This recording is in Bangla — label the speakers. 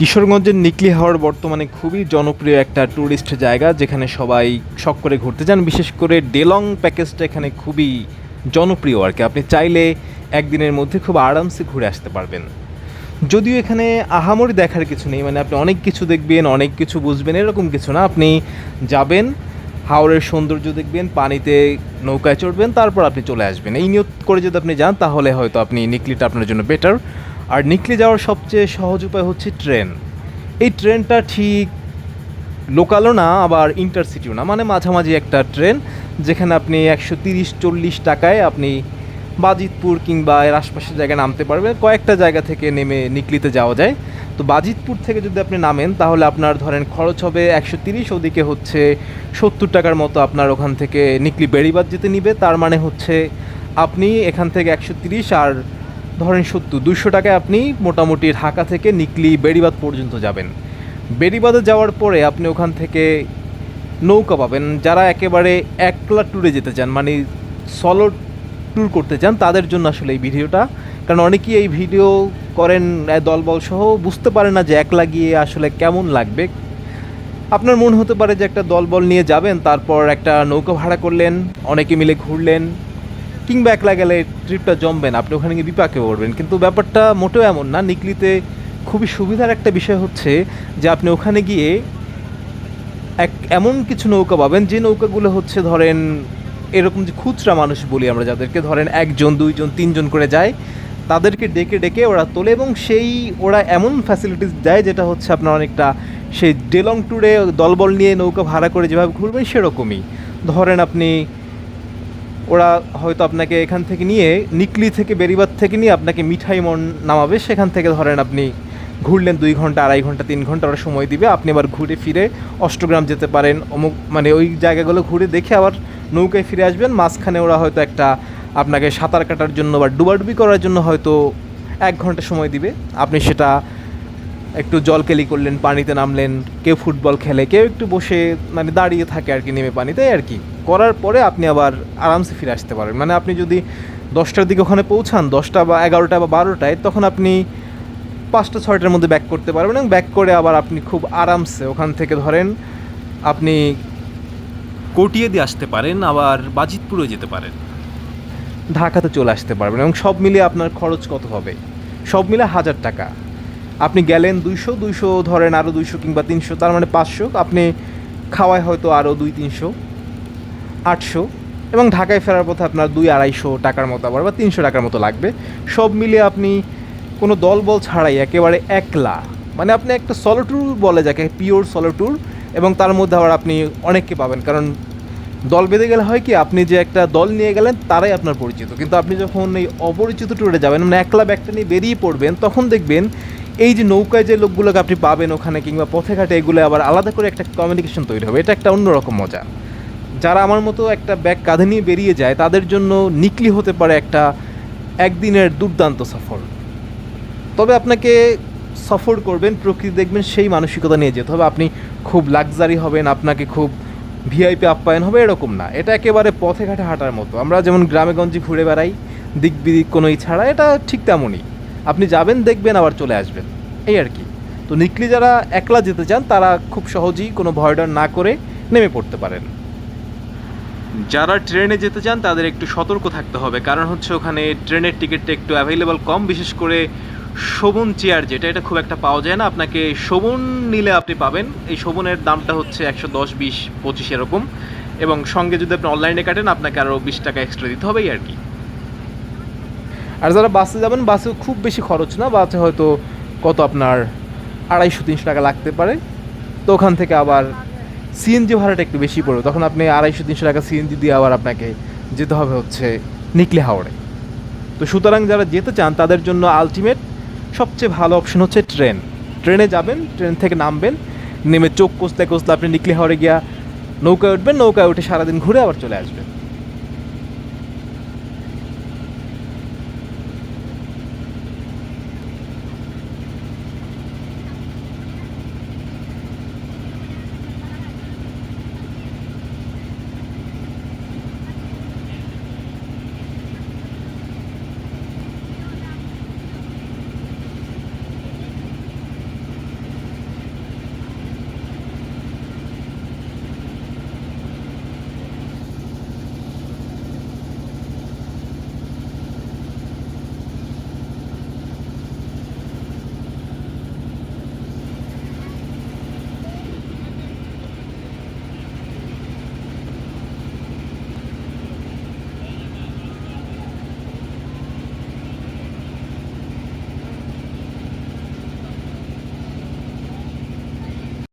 Speaker 1: কিশোরগঞ্জের নিকলি হাওড় বর্তমানে খুবই জনপ্রিয় একটা ট্যুরিস্ট জায়গা, যেখানে সবাই শখ করে ঘুরতে যান। বিশেষ করে ডেলং প্যাকেজটা এখানে খুবই জনপ্রিয় আর কি। আপনি চাইলে একদিনের মধ্যে খুব আরামসে ঘুরে আসতে পারবেন। যদিও এখানে আহামরি দেখার কিছু নেই মানে আপনি অনেক কিছু দেখবেন, অনেক কিছু বুঝবেন, এরকম কিছু না। আপনি যাবেন, হাওড়ের সৌন্দর্য দেখবেন, পানিতে নৌকায় চড়বেন, তারপর আপনি চলে আসবেন। এই নিয়ত করে যদি আপনি যান, তাহলে হয়তো আপনি নিকলিটা আপনার জন্য বেটার আর নিকলি যাওয়ার সবচেয়ে সহজ উপায় হচ্ছে ট্রেন। এই ট্রেনটা ঠিক লোকালও না, আবার ইন্টারসিটিও না। মানে মাঝামাঝি একটা ট্রেন, যেখানে আপনি একশো তিরিশ, চল্লিশ টাকায় আপনি বাজিতপুর কিংবা এর আশপাশের জায়গায় নামতে পারবেন। কয়েকটা জায়গা থেকে নেমে নিকলিতে যাওয়া যায়। তো বাজিতপুর থেকে যদি আপনি নামেন, তাহলে আপনার ধরেন খরচ হবে একশো তিরিশ, ওদিকে হচ্ছে সত্তর টাকার মতো আপনার ওখান থেকে নিকলি বেড়িবাদ যেতে নিবে। তার মানে হচ্ছে আপনি এখান থেকে একশো তিরিশ আর ধরেন সত্তর দুশো টাকায় আপনি মোটামুটি ঢাকা থেকে নিকলি বেড়িবাদ পর্যন্ত যাবেন। বেড়িবাদে যাওয়ার পরে আপনি ওখান থেকে নৌকা পাবেন। যারা একেবারে একলা ট্যুরে যেতে চান মানে সলো ট্যুর করতে চান, তাদের জন্য আসলে এই ভিডিওটা। কারণ অনেকেই এই ভিডিও করেন দলবল সহ, বুঝতে পারে না যে একলা গিয়ে আসলে কেমন লাগবে। আপনার মন হতে পারে যে একটা দলবল নিয়ে যাবেন, তারপর একটা নৌকা ভাড়া করলেন, অনেকে মিলে ঘুরলেন। কিংবা একলা গেলে ট্রিপটা জমবেন আপনি ওখানে গিয়ে বিপাকে পড়বেন। কিন্তু ব্যাপারটা মোটেও এমন না, নিকলিতে খুবই সুবিধার একটা বিষয় হচ্ছে যে আপনি ওখানে গিয়ে এক, এমন কিছু নৌকা পাবেন, যে নৌকাগুলো হচ্ছে ধরেন এরকম যে খুচরা মানুষ বলি আমরা, যাদেরকে ধরেন একজন, দুইজন, তিনজন করে যায়, তাদেরকে ডেকে ডেকে ওরা তোলে এবং সেই ওরা এমন ফ্যাসিলিটিস দেয় যেটা হচ্ছে আপনার অনেকটা সেই ডেলং ট্যুরে দলবল নিয়ে নৌকা ভাড়া করে যেভাবে ঘুরবেন সেরকমই। ধরেন আপনি ওরা হয়তো আপনাকে এখান থেকে নিয়ে নিকলি থেকে বেরিবাদ থেকে নিয়ে আপনাকে মিঠাই মন নামাবে। সেখান থেকে ধরেন আপনি ঘুরলেন দুই ঘণ্টা, আড়াই ঘণ্টা, তিন ঘণ্টা ওরা সময় দিবে। আপনি আবার ঘুরে ফিরে অষ্টগ্রাম যেতে পারেন। অমুক মানে ওই জায়গাগুলো ঘুরে দেখে আবার নৌকায় ফিরে আসবেন। মাঝখানে ওরা হয়তো একটা আপনাকে সাঁতার কাটার জন্য বা ডুবাডুবি করার জন্য হয়তো এক ঘণ্টা সময় দিবে। আপনি সেটা একটু জল কেলি করলেন, পানিতে নামলেন, কেউ ফুটবল খেলে, কেউ একটু বসে মানে দাঁড়িয়ে থাকে আর কি, নেমে পানিতে আর কি। করার পরে আপনি আবার আরামসে ফিরে আসতে পারেন। মানে আপনি যদি দশটার দিকে ওখানে পৌঁছান, দশটা বা এগারোটা বা বারোটায়, তখন আপনি পাঁচটা, ছয়টার মধ্যে ব্যাক করতে পারবেন এবং ব্যাক করে আবার আপনি খুব আরামসে ওখান থেকে ধরেন আপনি কটিয়ে দিয়ে আসতে পারেন, আবার বাজিতপুরে যেতে পারেন। ঢাকাতে চলে আসতে পারবেন এবং সব মিলিয়ে আপনার খরচ কত হবে? সব মিলে হাজার টাকা। আপনি গেলেন দুইশো দুইশো ধরেন আরও দুইশো কিংবা তিনশো, তার মানে পাঁচশো। আপনি খাওয়ায় হয়তো আরও দুই, তিনশো। আটশো এবং ঢাকায় ফেরার পথে আপনার দুই আড়াইশো টাকার মতো আবার বা তিনশো টাকার মতো লাগবে। সব মিলিয়ে আপনি কোনো দলবল ছাড়াই একেবারে একলা মানে আপনি একটা সলো ট্যুর বলে যাকে পিওর সলো ট্যুর এবং তার মধ্যে আবার আপনি অনেককে পাবেন। কারণ দল বেঁধে গেলে হয় কি, আপনি যে একটা দল নিয়ে গেলেন তারাই আপনার পরিচিত। কিন্তু আপনি যখন এই অপরিচিত ট্যুরে যাবেন মানে একলা ব্যাগটা নিয়ে বেরিয়ে পড়বেন, তখন দেখবেন এই যে নৌকায় যে লোকগুলোকে আপনি পাবেন ওখানে কিংবা পথে ঘাটে এগুলো আবার আলাদা করে একটা কমিউনিকেশন তৈরি হবে। এটা একটা অন্যরকম মজা। যারা আমার মতো একটা ব্যাগ কাঁধে নিয়ে বেরিয়ে যায়, তাদের জন্য নিকলি হতে পারে একটা একদিনের দুর্দান্ত সফর। তবে আপনাকে সফর করবেন, প্রকৃতি দেখবেন, সেই মানসিকতা নিয়ে যেতে হবে। আপনি খুব লাক্সারি হবেন, আপনাকে খুব ভিআইপি আপ্যায়ন হবে, এরকম না। এটা একেবারে পথে ঘাটে হাঁটার মতো। আমরা যেমন গ্রামে গঞ্জে ঘুরে বেড়াই দিক বিদিক কোনো ছাড়া, এটা ঠিক তেমনই। আপনি যাবেন, দেখবেন, আবার চলে আসবেন। এই আর কি। তো নিকলি যারা একলা যেতে চান, তারা খুব সহজেই কোনো ভয়ডর না করে নেমে পড়তে পারেন। যারা ট্রেনে যেতে চান, তাদের একটু সতর্ক থাকতে হবে। কারণ হচ্ছে ওখানে ট্রেনের টিকিটটা একটু অ্যাভেলেবল কম, বিশেষ করে শোভন চেয়ার যেটা, এটা খুব একটা পাওয়া যায় না। আপনাকে শোভন নিলে আপনি পাবেন। এই শোভনের দামটা হচ্ছে একশো দশ, বিশ, পঁচিশ এরকম। এবং সঙ্গে যদি আপনি অনলাইনে কাটেন, আপনাকে আরও বিশ টাকা এক্সট্রা দিতে হবে, এই আর কি। আর যারা বাসে যাবেন বাসে খুব বেশি খরচ না। বাসে হয়তো কত আপনার আড়াইশো, তিনশো টাকা লাগতে পারে। তো ওখান থেকে আবার সিএনজি ভাড়াটা একটু বেশি পড়বে। তখন আপনি আড়াইশো, তিনশো টাকা সিএনজি দিয়ে আবার আপনাকে যেতে হবে হচ্ছে নিকলে হাওড়ে। তো সুতরাং যারা যেতে চান, তাদের জন্য আলটিমেট সবচেয়ে ভালো অপশন হচ্ছে ট্রেন। ট্রেনে যাবেন, ট্রেন থেকে নামবেন, নেমে চোখ কষতে কষতে আপনি নিকলে হাওড়ে গিয়া নৌকায় উঠবেন, নৌকায় উঠে সারাদিন ঘুরে আবার চলে আসবেন।